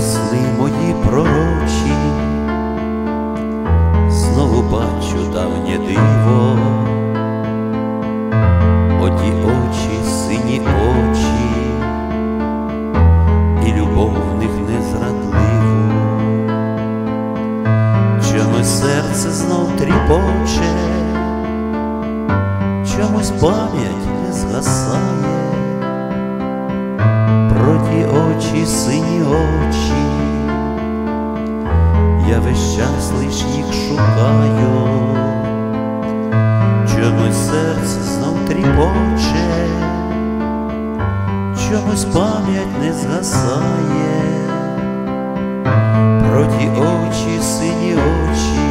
sleep. кохаю, чомусь серце знов тріпоче, чомусь пам'ять не згасає, про ті очі, сині очі.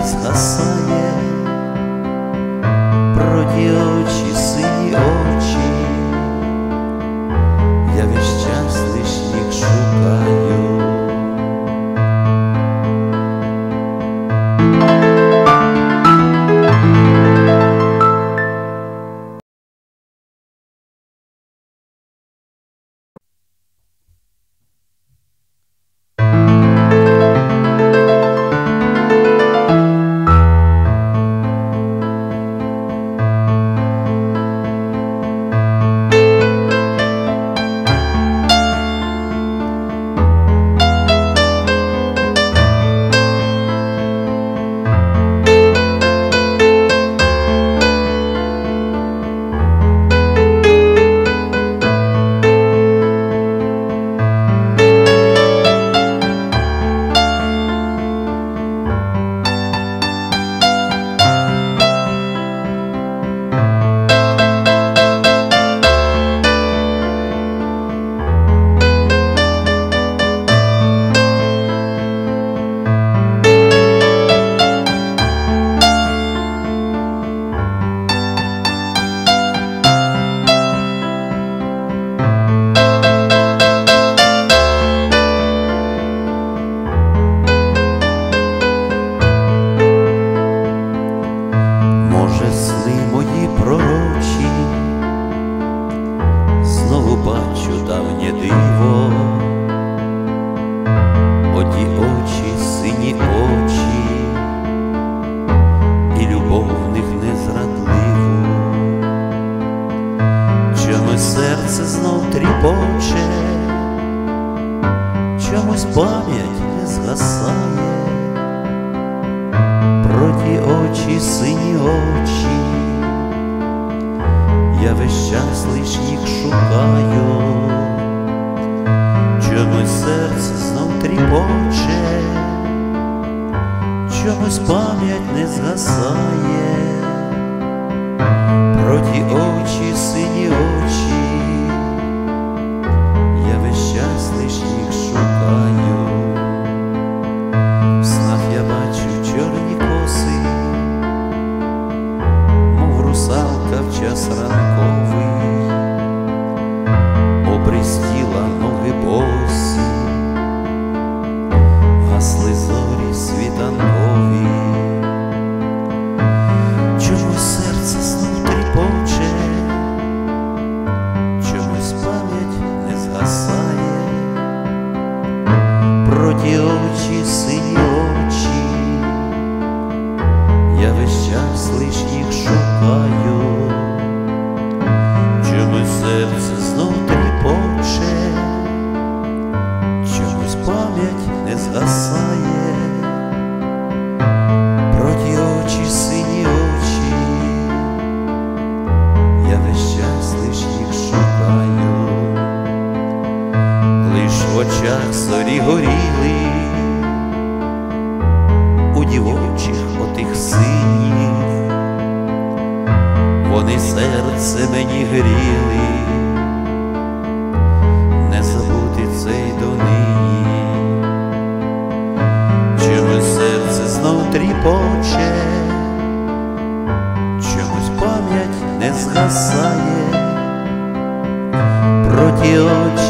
Christmas song. чомусь пам'ять не згасає. дівочих отих синіх, вони серце мені гріли, не забути цей донині, чомусь серце знов тріпоче, чомусь пам'ять не згасає, про ті очі.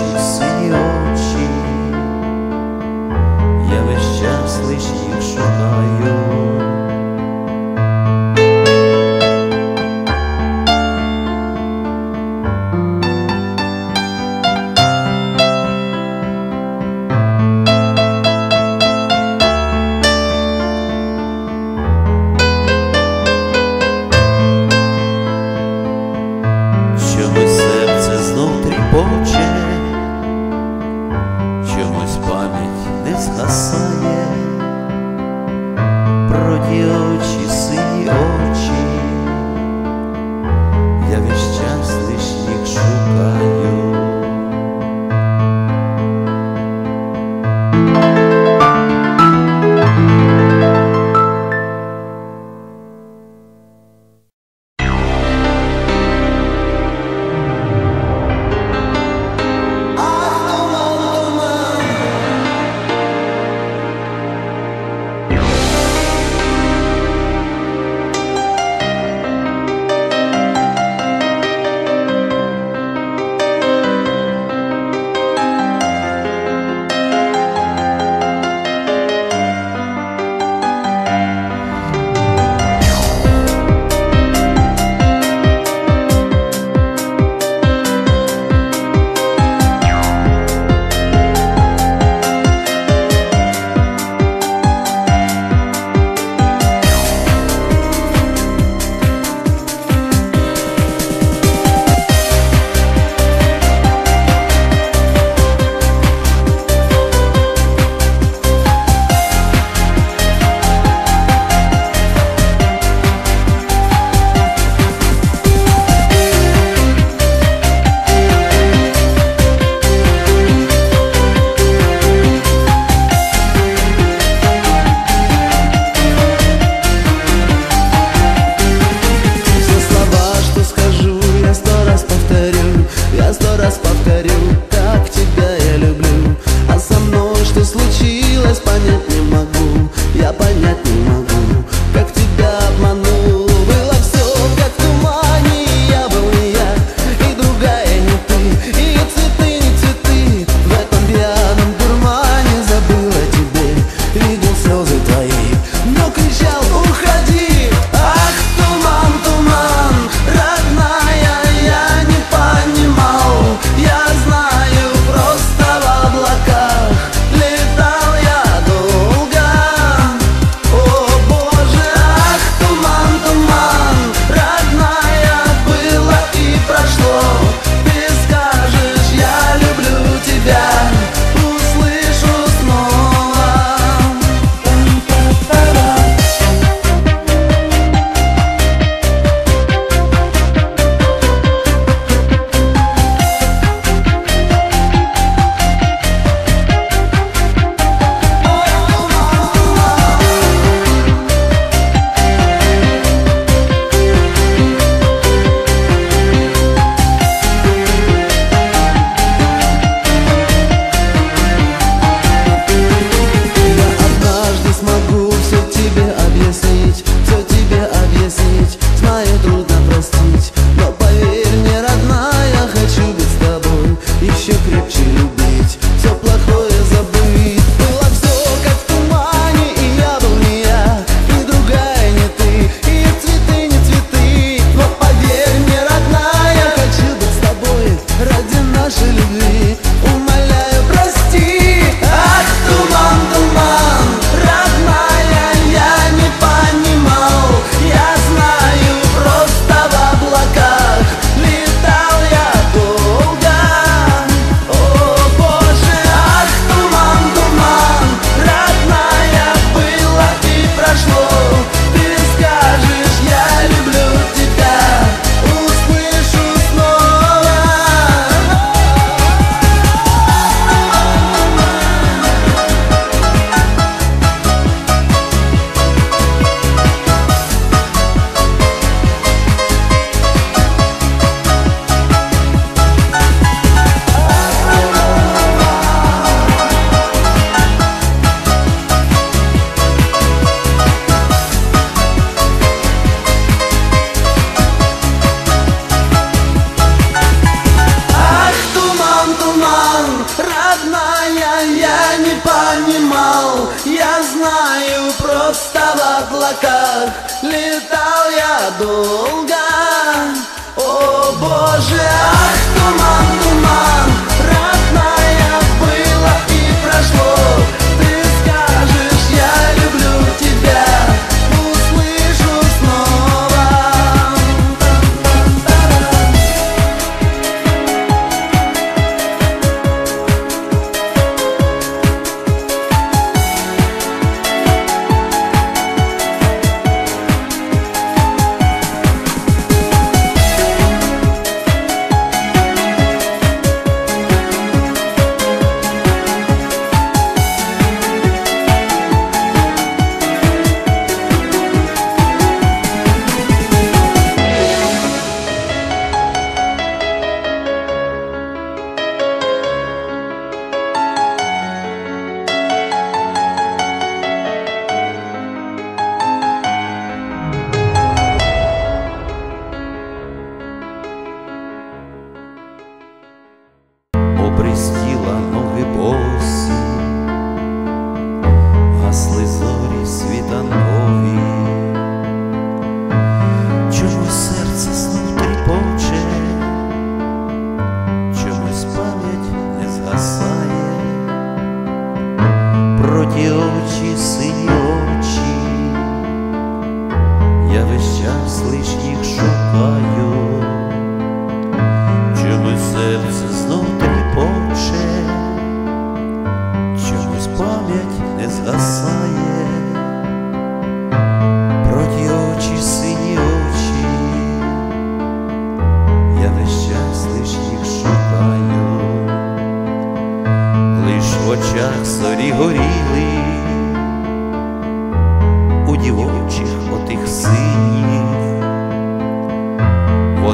que eu te sei.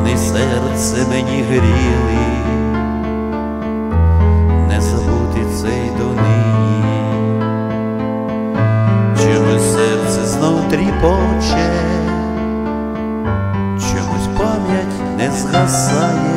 вони серце мені гріли, не забути цей донині, чомусь серце знов тріпоче, чомусь пам'ять не згасає.